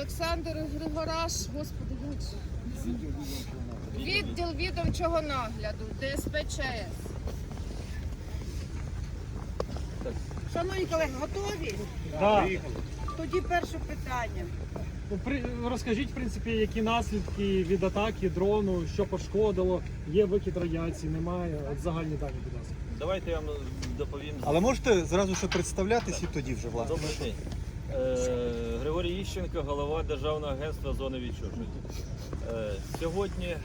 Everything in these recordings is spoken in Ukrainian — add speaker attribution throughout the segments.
Speaker 1: Олександр Григораш, господи? Відділ відомчого нагляду, ДСП ЧС.
Speaker 2: Шановні колеги, готові?
Speaker 3: Да.
Speaker 2: Тоді перше питання.
Speaker 3: Ну, при- Розкажіть, в принципі, які наслідки від атаки дрону, що пошкодило, є викид радіації, немає. От загальні дані, будь ласка.
Speaker 4: Давайте я вам доповім.
Speaker 5: Але можете зразу ще представлятись і тоді вже власне.
Speaker 4: Добрий день. Е, Григорій Іщенко, голова Державного агентства зони відчуження. Е, сьогодні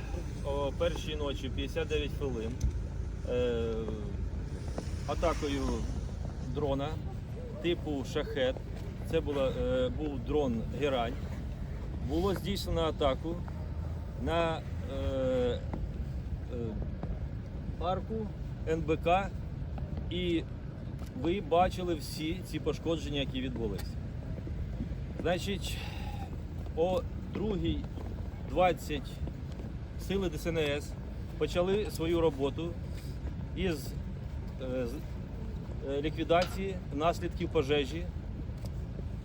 Speaker 4: о першій ночі 59 хвилин е, атакою дрона типу шахет, це була, був дрон Герань, було здійснено атаку на е, е, арку НБК і ви бачили всі ці пошкодження, які відбулися. Значить, о 2.20 сили ДСНС почали свою роботу із е, е, ліквідації наслідків пожежі,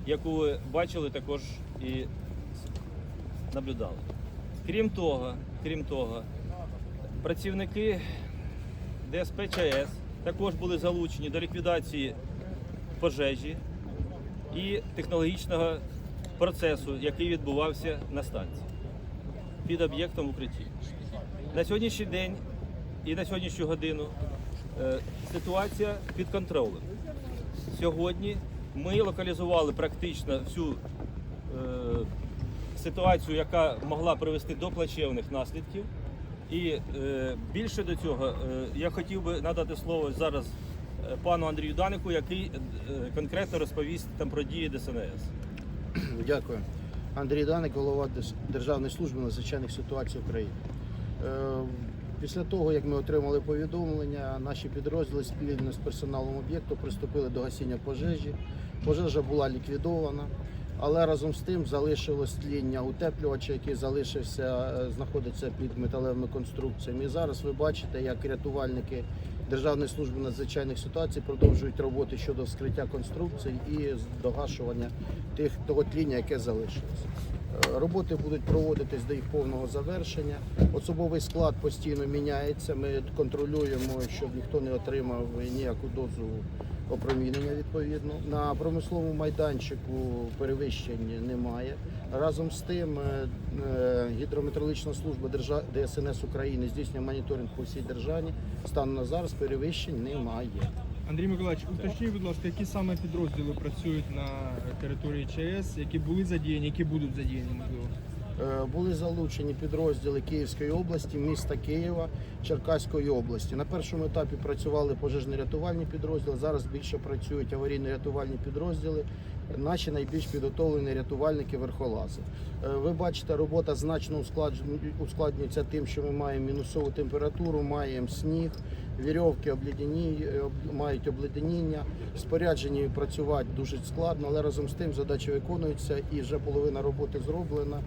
Speaker 4: яку ви бачили також і наблюдали. Крім того, крім того, працівники ДСПЧС також були залучені до ліквідації пожежі і технологічного процесу, який відбувався на станції під об'єктом укритті. На сьогоднішній день і на сьогоднішню годину е, ситуація під контролем. Сьогодні ми локалізували практично всю е, ситуацію, яка могла привести до плачевних наслідків. І е, більше до цього я хотів би надати слово зараз пану Андрію Данику, який конкретно розповість там про дії ДСНС.
Speaker 6: Дякую. Андрій Даник, голова Державної служби надзвичайних ситуацій України. Е, Після того, як ми отримали повідомлення, наші підрозділи спільно з персоналом об'єкту приступили до гасіння пожежі. Пожежа була ліквідована, але разом з тим залишилось тління утеплювача, який залишився, е, знаходиться під металевими конструкціями. І зараз ви бачите, як рятувальники Державної служби надзвичайних ситуацій продовжують роботи щодо вскриття конструкцій і догашування тих того тління, яке залишилось. Е, Роботи будуть проводитись до їх повного завершення. Особовий склад постійно міняється. Ми контролюємо, щоб ніхто не отримав ніяку дозу опромінення відповідно. На промисловому майданчику перевищень немає. Разом з тим, е, е, гідрометеорологічна служба ДСНС України здійснює моніторинг по всій державі. Станом на зараз перевищень немає.
Speaker 7: Андрій Миколаївич, уточніть, будь ласка, які саме підрозділи працюють на території ЧАЕС, які були задіяні, які будуть задіяні, можливо?
Speaker 6: Е, Були залучені підрозділи Київської області, міста Києва, Черкаської області. На першому етапі працювали пожежно-рятувальні підрозділи. Зараз більше працюють аварійно-рятувальні підрозділи. Наші найбільш підготовлені рятувальники верхолази. Е, Ви бачите, робота значно ускладнюється тим, що ми маємо мінусову температуру, маємо сніг, вірьовки обледені, е, мають обледеніння. Споряджені працювати дуже складно, але разом з тим задача виконується і вже половина роботи зроблена.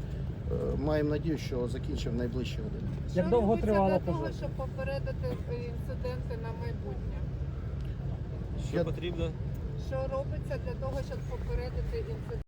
Speaker 6: Е, Маємо надію, що закінчимо в найближчі години.
Speaker 3: Як довго тривала
Speaker 1: для того,
Speaker 3: пожежа?
Speaker 1: щоб попередити інциденти на майбутнє?
Speaker 4: Що
Speaker 6: Я-
Speaker 4: потрібно?
Speaker 1: Що робиться для того, щоб попередити інциденти?